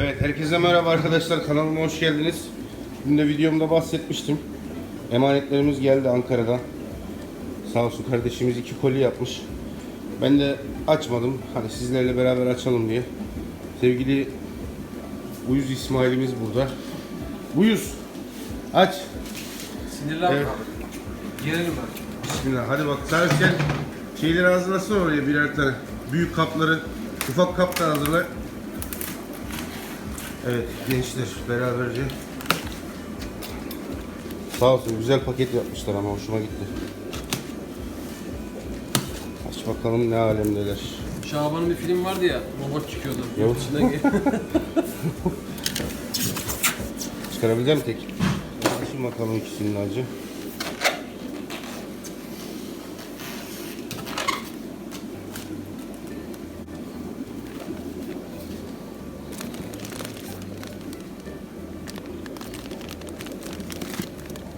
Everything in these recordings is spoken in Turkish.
Evet herkese merhaba arkadaşlar kanalıma hoş geldiniz. Dün de videomda bahsetmiştim. Emanetlerimiz geldi Ankara'dan. Sağ olsun kardeşimiz iki koli yapmış. Ben de açmadım. Hani sizlerle beraber açalım diye. Sevgili Uyuz İsmail'imiz burada. Uyuz aç. Sinirlenme Evet. abi. Girelim ben. Bismillah hadi bak Tarık sen şeyleri hazırlasın oraya birer tane. Büyük kapları ufak kap da hazırla. Evet gençler beraberce. Sağ olsun güzel paket yapmışlar ama hoşuma gitti. Aç bakalım ne alemdeler. Şaban'ın bir film vardı ya, robot çıkıyordu. Yok. İçinden Çıkarabilecek misin tek? Açın bakalım ikisinin acı.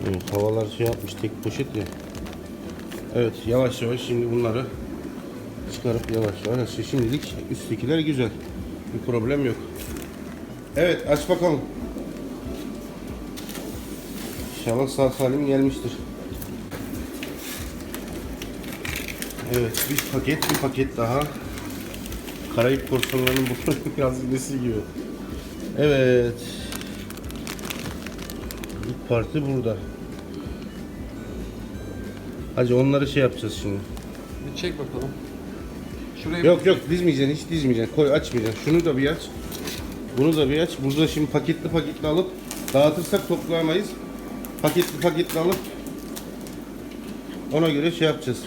Evet, havalar şey yapmış tek poşet ya. Evet yavaş yavaş şimdi bunları çıkarıp yavaş yavaş. Şimdilik üsttekiler güzel. Bir problem yok. Evet aç bakalım. İnşallah sağ salim gelmiştir. Evet bir paket bir paket daha. Karayip korsanlarının bu hazinesi gibi. Evet. İlk parti burada. Hacı onları şey yapacağız şimdi. bir çek bakalım. Şuraya Yok yok dizmeyeceksin hiç dizmeyeceksin. Koy açmayacaksın. Şunu da bir aç. Bunu da bir aç. Burada şimdi paketli paketli alıp dağıtırsak toplayamayız. Paketli paketli alıp ona göre şey yapacağız.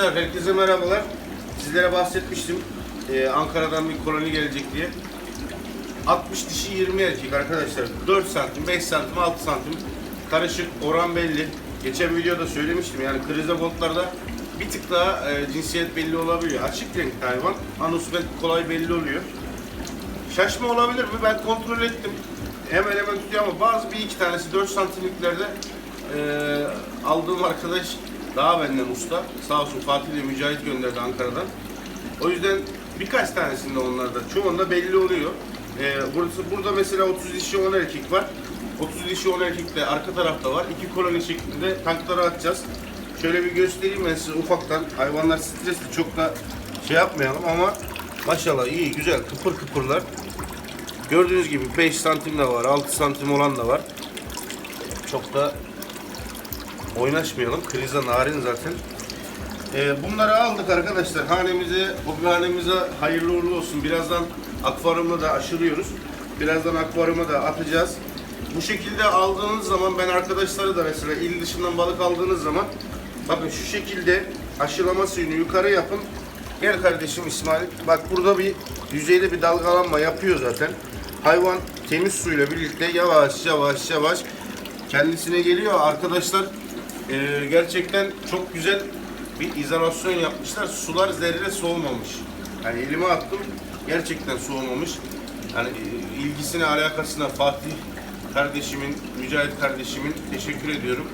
Arkadaşlar herkese merhabalar. Sizlere bahsetmiştim. Ee, Ankara'dan bir koloni gelecek diye. 60 dişi 20 erkek arkadaşlar. 4 santim, 5 santim, 6 santim. Karışık, oran belli. Geçen videoda söylemiştim yani krize goldlarda bir tık daha e, cinsiyet belli olabiliyor. Açık renk hayvan. Anus ve kolay belli oluyor. Şaşma olabilir mi? Ben kontrol ettim. Hemen hemen tutuyor ama bazı bir iki tanesi 4 santimliklerde e, aldığım arkadaş daha benden usta. Sağ olsun Fatih ile Mücahit gönderdi Ankara'dan. O yüzden birkaç tanesinde onlarda, çoğunda belli oluyor. E, burası, burada mesela 30 dişi 10 erkek var. 30 dişi 10 erkek de arka tarafta var. İki koloni şeklinde tanklara atacağız. Şöyle bir göstereyim ben size ufaktan. Hayvanlar stresli çok da şey yapmayalım ama maşallah iyi güzel kıpır kıpırlar. Gördüğünüz gibi 5 santim de var, 6 santim olan da var. Çok da oynaşmayalım. Krize narin zaten. Ee, bunları aldık arkadaşlar. Hanemize, bu hanemize hayırlı uğurlu olsun. Birazdan akvaryumda da aşılıyoruz. Birazdan akvaryuma da atacağız. Bu şekilde aldığınız zaman ben arkadaşları da mesela il dışından balık aldığınız zaman bakın şu şekilde aşılama suyunu yukarı yapın. Gel kardeşim İsmail. Bak burada bir yüzeyde bir dalgalanma yapıyor zaten. Hayvan temiz suyla birlikte yavaş yavaş yavaş kendisine geliyor. Arkadaşlar e, gerçekten çok güzel bir izolasyon yapmışlar. Sular zerre soğumamış. Yani elime attım gerçekten soğumamış. Yani e, ilgisine, alakasına Fatih kardeşimin, Mücahit kardeşimin teşekkür ediyorum.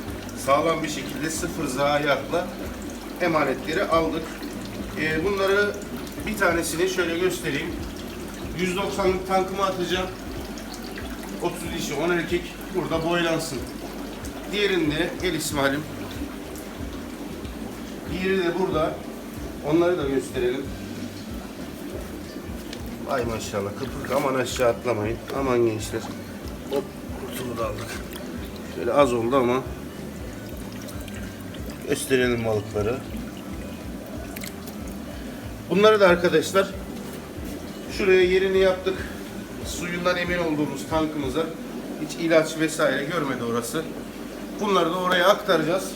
Sağlam bir şekilde sıfır zayiatla emanetleri aldık. E, bunları bir tanesini şöyle göstereyim. 190'lık tankıma atacağım. 30 dişi 10 erkek burada boylansın. Diğerinde gel İsmail'im. Diğeri de burada. Onları da gösterelim. Vay maşallah kıpırk aman aşağı atlamayın. Aman gençler. Hop kurtulu da aldık. Şöyle az oldu ama gösterelim balıkları. Bunları da arkadaşlar şuraya yerini yaptık. Suyundan emin olduğumuz tankımıza hiç ilaç vesaire görmedi orası. Bunları da oraya aktaracağız.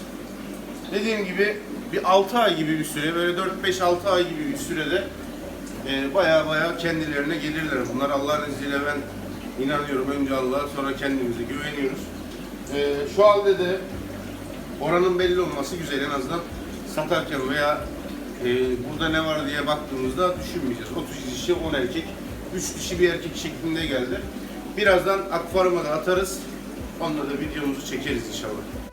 Dediğim gibi bir 6 ay gibi bir süre, böyle 4-5-6 ay gibi bir sürede e, baya baya kendilerine gelirler. Bunlar Allah'ın izniyle ben inanıyorum. Önce Allah'a sonra kendimize güveniyoruz. E, şu halde de oranın belli olması güzel. En azından satarken veya e, burada ne var diye baktığımızda düşünmeyeceğiz. 30 dişi 10 erkek, 3 dişi bir erkek şeklinde geldi. Birazdan akvaryuma da atarız. Onunla da videomuzu çekeriz inşallah.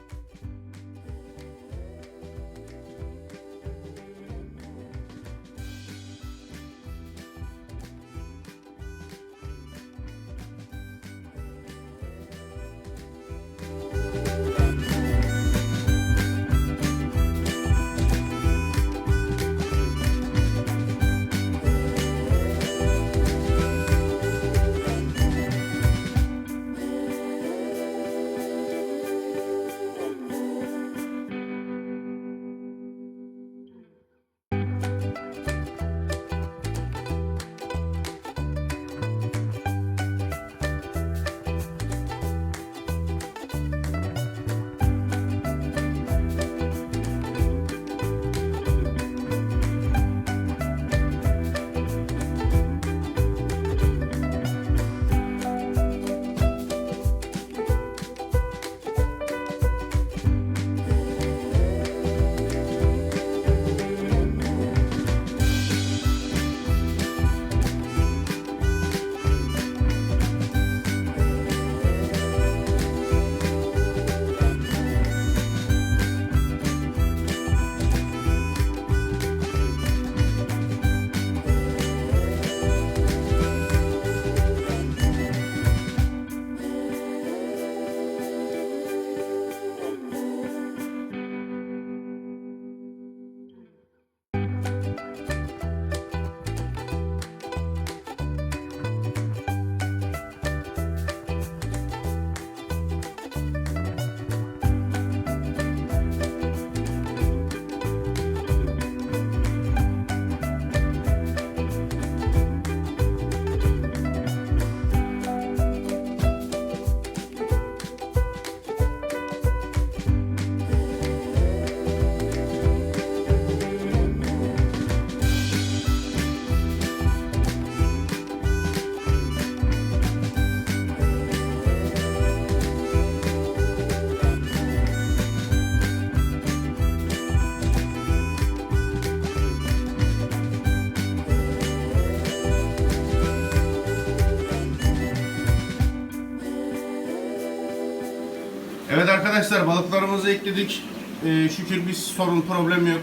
Arkadaşlar balıklarımızı ekledik. Ee, şükür bir sorun problem yok.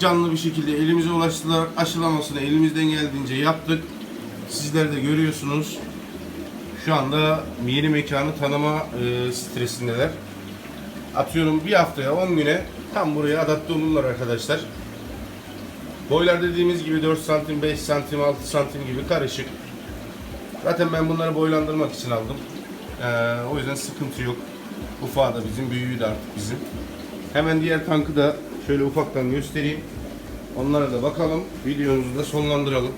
Canlı bir şekilde elimize ulaştılar. Aşılamasını elimizden geldiğince yaptık. Sizler de görüyorsunuz. Şu anda yeni mekanı tanıma e, stresindeler. Atıyorum bir haftaya 10 güne tam buraya adapte olurlar arkadaşlar. Boylar dediğimiz gibi 4 santim, 5 santim, 6 santim gibi karışık. Zaten ben bunları boylandırmak için aldım. Ee, o yüzden sıkıntı yok. Ufağı da bizim, büyüğü de artık bizim. Hemen diğer tankı da şöyle ufaktan göstereyim. Onlara da bakalım. Videomuzu da sonlandıralım.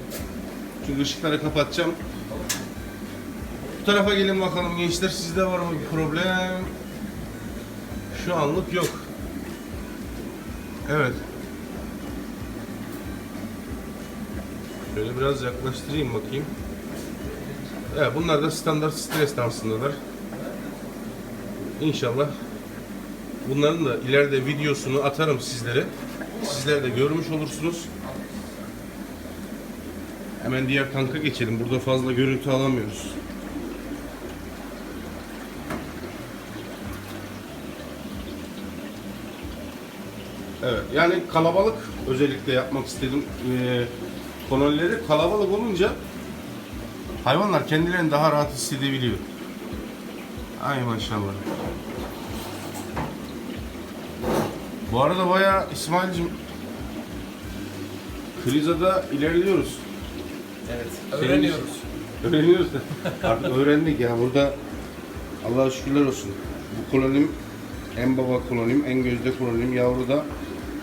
Çünkü ışıkları kapatacağım. Bu tarafa gelin bakalım gençler. Sizde var mı bir problem? Şu anlık yok. Evet. Şöyle biraz yaklaştırayım bakayım. Evet bunlar da standart stres dansındalar. İnşallah bunların da ileride videosunu atarım sizlere. Sizler de görmüş olursunuz. Hemen diğer tanka geçelim. Burada fazla görüntü alamıyoruz. Evet, yani kalabalık özellikle yapmak istedim. Ee, kolonileri kalabalık olunca hayvanlar kendilerini daha rahat hissedebiliyor. Ay maşallah. Bu arada bayağı İsmail'cim Krizada ilerliyoruz. Evet. Öğreniyoruz. Öğreniyoruz da. Artık öğrendik ya burada Allah'a şükürler olsun. Bu kolonim en baba kolonim, en gözde kolonim, yavruda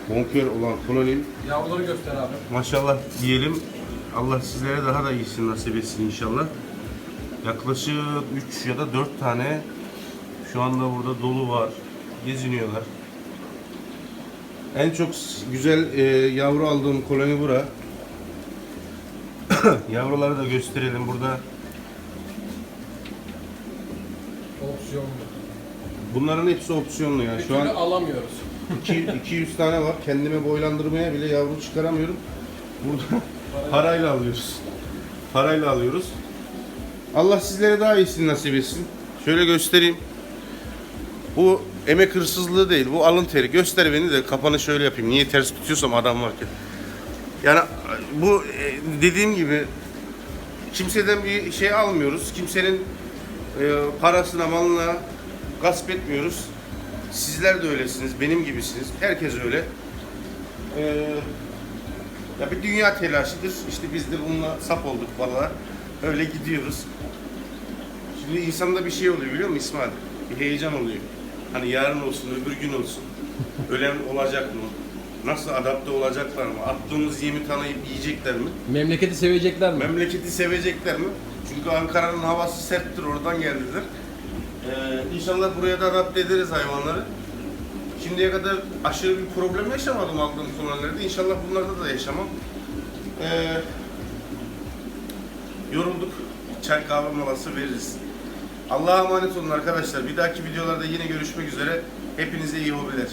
bonkör olan kolonim. Yavruları göster abi. Maşallah diyelim. Allah sizlere daha da iyisini nasip etsin inşallah. Yaklaşık 3 ya da 4 tane şu anda burada dolu var. Geziniyorlar. En çok güzel e, yavru aldığım koloni bura. Yavruları da gösterelim burada. Opsiyonlu. Bunların hepsi opsiyonlu ya. Şu an alamıyoruz. iki- 200 tane var. Kendime boylandırmaya bile yavru çıkaramıyorum. Burada parayla alıyoruz. Parayla alıyoruz. Allah sizlere daha iyisini nasip etsin. Şöyle göstereyim. Bu emek hırsızlığı değil, bu alın teri. Göster beni de kapanı şöyle yapayım. Niye ters tutuyorsam adam varken. Yani bu e, dediğim gibi kimseden bir şey almıyoruz. Kimsenin e, parasına, malına gasp etmiyoruz. Sizler de öylesiniz, benim gibisiniz. Herkes öyle. Ee, ya bir dünya telaşıdır. İşte biz de bununla sap olduk valla. Öyle gidiyoruz. Şimdi insanda bir şey oluyor biliyor musun İsmail? Bir heyecan oluyor. Hani yarın olsun, öbür gün olsun. Ölen olacak mı? Nasıl adapte olacaklar mı? Attığımız yemi tanıyıp yiyecekler mi? Memleketi sevecekler mi? Memleketi sevecekler mi? Çünkü Ankara'nın havası serttir, oradan geldiler. Ee, inşallah buraya da adapte ederiz hayvanları. Şimdiye kadar aşırı bir problem yaşamadım aldığım kolonilerde. İnşallah bunlarda da yaşamam. Ee, yorulduk. Çay kahve molası veririz. Allah'a emanet olun arkadaşlar. Bir dahaki videolarda yine görüşmek üzere. Hepinize iyi hobiler.